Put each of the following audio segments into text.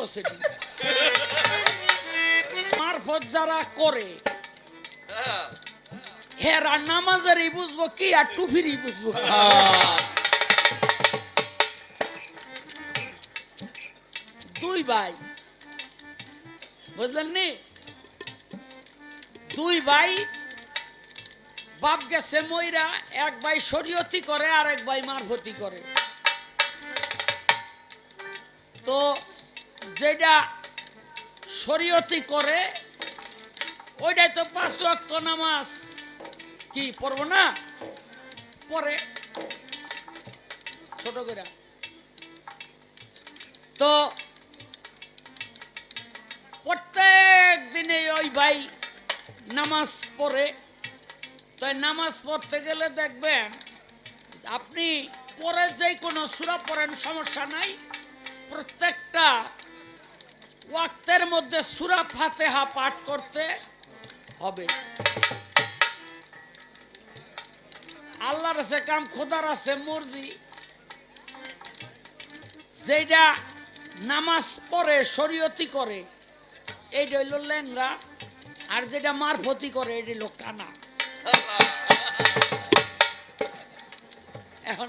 করছে মারফত যারা করে হেরা নামাজেরই বুঝব কি আর টুফিরই বুঝব দুই ভাই, বুঝলেন নি? দুই ভাই, বাপ গেছে ময়রা এক ভাই শরীয়তি করে আর এক ভাই মারফতি করে। তো যেটা শরীয়তি করে, ওইটাই তো পাঁচ ওয়াক্ত নামাজ। কি, পড়ব না? পরে। ছোট করে। তো প্রত্যেক দিনে ওই ভাই নামাজ পড়ে। তো এই নামাজ পড়তে গেলে দেখবেন, আপনি পরে যে কোনো সুরা পড়েন, সমস্যা নাই। প্রত্যেকটা ওয়াক্তের মধ্যে সুরা ফাতেহা পাঠ করতে হবে। আল্লাহর আছে কাম খোদার আছে মর্জি। যেটা নামাজ পড়ে, শরীয়তি করে এইটা হইল লেঙ্গা আর যেটা মারফতি করে এটা হইল কানা। এখন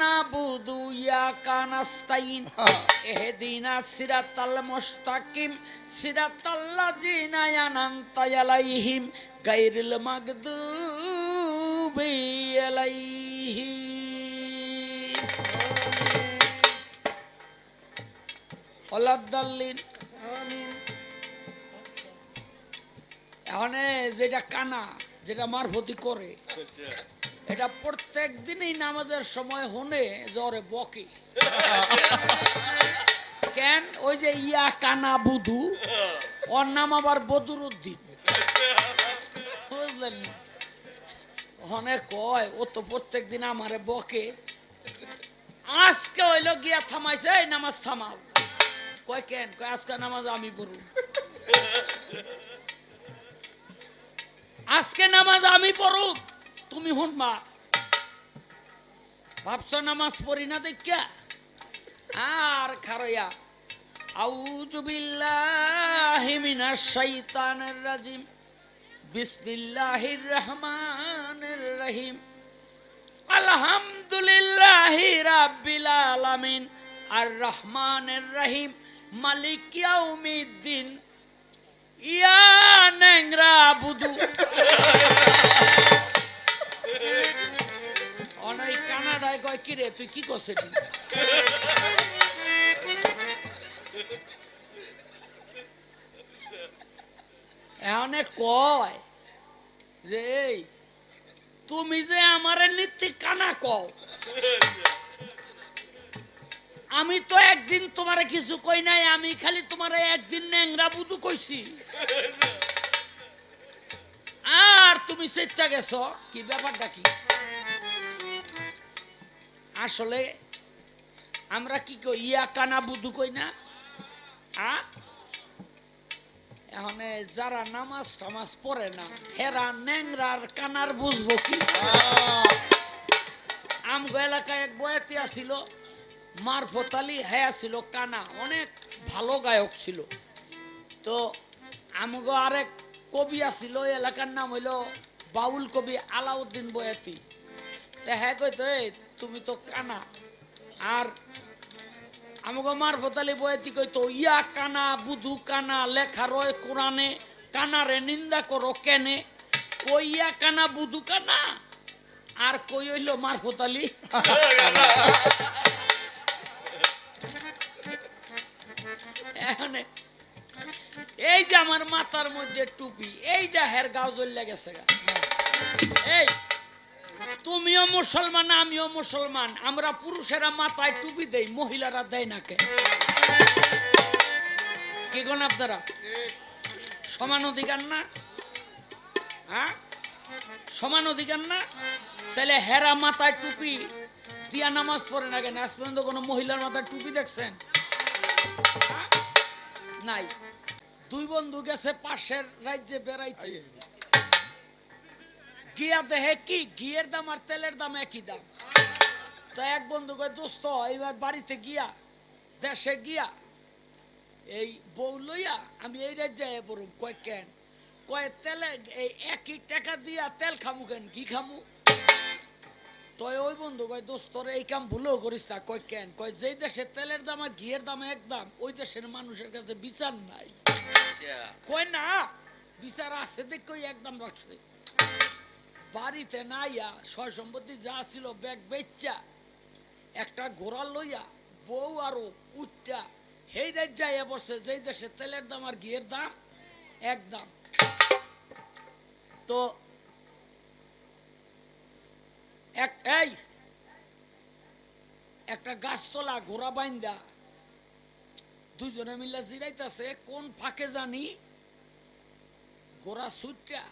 নাবুদু ইয়াকা নাস্তাইন এহদিনা সিরাতাল মুস্তাকিম সিরাতাল্লাযিনা আনআমতা আলাইহিম গায়রিল মাগদুবি আলাইহিম। ওয়ালাদ্দাল্লিন এখানে যেটা কানা যেটা মারফতি করে এটা প্রত্যেক দিনই নামাজের সময় হনে জ্বরে বকে। কেন? ওই যে ইয়া কানা বুধু, ওর নাম আবার বদুর উদ্দিন বুঝলেন? না? অনেক কয়, ও তো প্রত্যেক দিন আমারে বকে। আজকে হইল গিয়া থামাইছে, এই নামাজ থামাও। কয় কেন? কয়, আজকে নামাজ আমি পড়ু। আজকে নামাজ আমি পড়ু। তুমি হুন মা। ভাবছ নামাজ পড়ি না দেখা আর খারয়া আউযু বিল্লাহি মিনাশ শাইতানির রাজিম। বিসমিল্লাহির রহমানির রহিম। আলহামদুলিল্লাহি রাব্বিল আলামিন। আর রহমানির রহিম। মালিক ইয়াউমিদ্দিন। ইয়া নেংরা বুদু অনেক কানাডায় কয় কিরে তুই কি করছিস এখানে কয় যে, এই, তুমি যে আমারে নীতি কানা কও, আমি তো একদিন তোমারে কিছু কই নাই, আমি খালি তোমারে একদিন ন্যাংরা বুধু কইছি। আর তুমি চেষ্টা গেছো, কি ব্যাপারটা কি? আসলে আমরা কি কই, ইয়া কানা বুধু কই না? এখানে যারা নামাজ টামাজ পড়ে না, হেরা ন্যাংরার কানার বুঝব কি? আমগো এলাকায় এক বয়াতি আসিল মারফত আলী হ্যাঁ ছিল কানা, অনেক ভালো গায়ক ছিল। তো আমগো আরেক কবি আসিল এলাকার নাম হইল বাউল কবি আলাউদ্দিন বয়াতি। তা হ্যাঁ কইতো "এই, তুমি তো কানা। আর আমাকে মারফত আলী বয়াতি কইতো ইয়া কানা বুধু কানা লেখা রয় কোরআনে কানারে নিন্দা করো কেনে? কই ইয়া কানা বুধু কানা? আর কই হইল মারফত আলী? এখানে এই যে আমার মাথার মধ্যে টুপি এইটা হের গাও জ্বললে গেছে এই, তুমিও মুসলমান, আমিও মুসলমান, আমরা পুরুষেরা মাথায় টুপি দেই, মহিলারা দেয় না কে? কি কোন আপনারা? সমান অধিকার না? হ্যাঁ? সমান অধিকার না? তাহলে হেরা মাথায় টুপি দিয়া নামাজ পড়ে না কেন? আজ পর্যন্ত কোনো মহিলার মাথায় টুপি দেখছেন? হ্যাঁ? নাই। দুই বন্ধু গেছে পাশের রাজ্যে বেড়াইতে। গিয়া দেহে কি? ঘিয়ের দাম আর তেলের দাম একই দাম। তো এক বন্ধু কয় দোস্ত এইবার বাড়িতে গিয়া দেশে গিয়া এই বউ লইয়া আমি এই রাজ্যে পড়ুম। কয় কেন? কয় তেলে এই একই টাকা দিয়া তেল খামু কেন? কি খামু? তো ওই বন্ধু কয় দোস্তর এই কাম ভুলেও করিস না। কয় কেন? কয় যেই দেশে তেলের দাম আর ঘিয়ের দাম এক দাম ওই দেশের মানুষের কাছে বিচার নাই। কয় না বিচার আছে দেখ ওই একদম রাখছে। বাড়িতে নাইয়া সয় সম্পত্তি যা ছিল ব্যাগ বেচা একটা ঘোড়া লইয়া বউ আরও উচ্চা সেই রাজ্যায় বসে যেই দেশে তেলের দাম আর ঘিয়ের দাম এক দাম। তো এই! একটা গাছতলা ঘোড়া বাইন্দা। দুজনে মিলে জিরাইতাছে, কোন ফাঁকে জানি? গোড়া সুটটা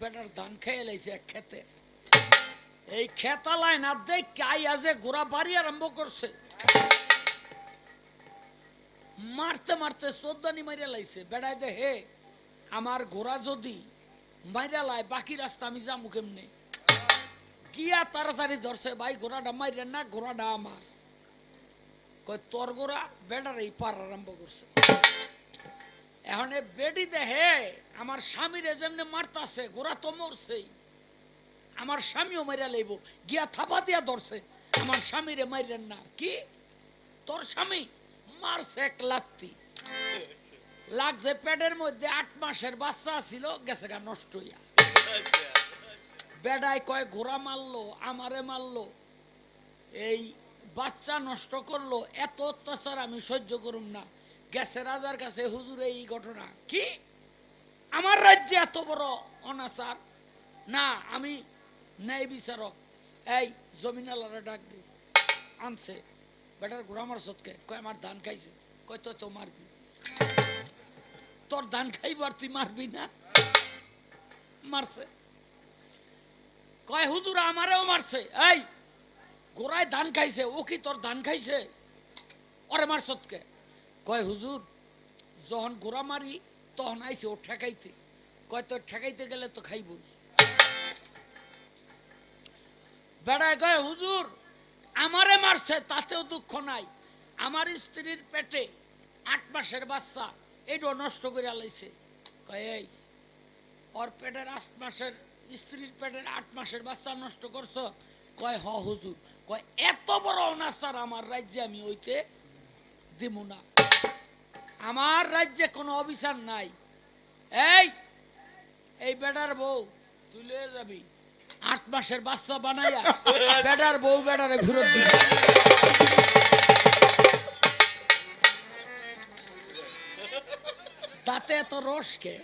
বেটার ধান খেয়ে লাইছে এক খেতে এই খেতালায় না দেখ আইয়া যে গোড়া বাড়ি আরম্ভ করছে। মারতে মারতে চোদ্দানি মাইরা লাইছে। বেড়াই দে হে, আমার ঘোড়া যদি মাইরা লাই বাকি রাস্তা আমি যাব কেমনে? গিয়া তাড়াতাড়ি ধরছে, ভাই, ঘোড়াটা মাইরে না, ঘোড়াটা আমার। কয়, তোর গোড়া বেড়ার এই পার আরম্ভ করছে। এখন এ বেডি দেহে আমার স্বামীরে যেমনি মারতাছে গোড়া তো মরছেই। আমার স্বামীও মাইরা লইব, গিয়া থাপা দিয়া ধরছে, আমার স্বামীরে মাইরেন না। কি? তোর স্বামী মারছে এক লাত্তি। লাগছে পেটের মধ্যে আট মাসের বাচ্চা ছিল, গেছে গা নষ্ট হইয়া। বেডায় কয় ঘোড়া মারলো, আমারে মারলো, এই বাচ্চা নষ্ট করল, এত অত্যাচার আমি সহ্য করুম না। গেছে রাজার কাছে, হুজুর, এই ঘটনা কি? আমার রাজ্যে এত বড় অনাচার? না, আমি ন্যায় বিচারক। এই জমিনালারে ডাক দি। আনছে। বেটার ঘোড়া মার সৎকে কয়, আমার ধান খাইছে। কয়, তো মারবি। তোর ধান খাইবার তুই মারবি না? মারছে। কয়, হুজুর আমারেও মারছে। এই, গোড়ায় ধান খাইছে, ও কি তোর ধান খাইছে? ওরে মার সৎকে। কয়, হুজুর, যখন গোড়া মারি, তখন আইছে ও ঠেকাইতে। কয়, তোর ঠেকাইতে গেলে তো খাইব বেড়ায় কয়, হুজুর, আমারে মারছে, তাতেও দুঃখ নাই। আমার স্ত্রীর পেটে আট মাসের বাচ্চা এইটাও নষ্ট করে আলাইছে। কয়, এই, ওর পেটের আট মাসের স্ত্রীর পেটের আট মাসের বাচ্চা নষ্ট করছ? কয়, হ, হুজুর। কয়, এত বড় অনাচার আমার রাজ্যে আমি ওইতে দিব না। আমার রাজ্যে কোনো অবিচার নাই। এই এই বেটার বউ, তুই লয়ে যাবি। আট মাসের বাচ্চা বানাইয়া বেটার বউ বেটারে ফেরত দিবি। দাঁতে এত রস কে?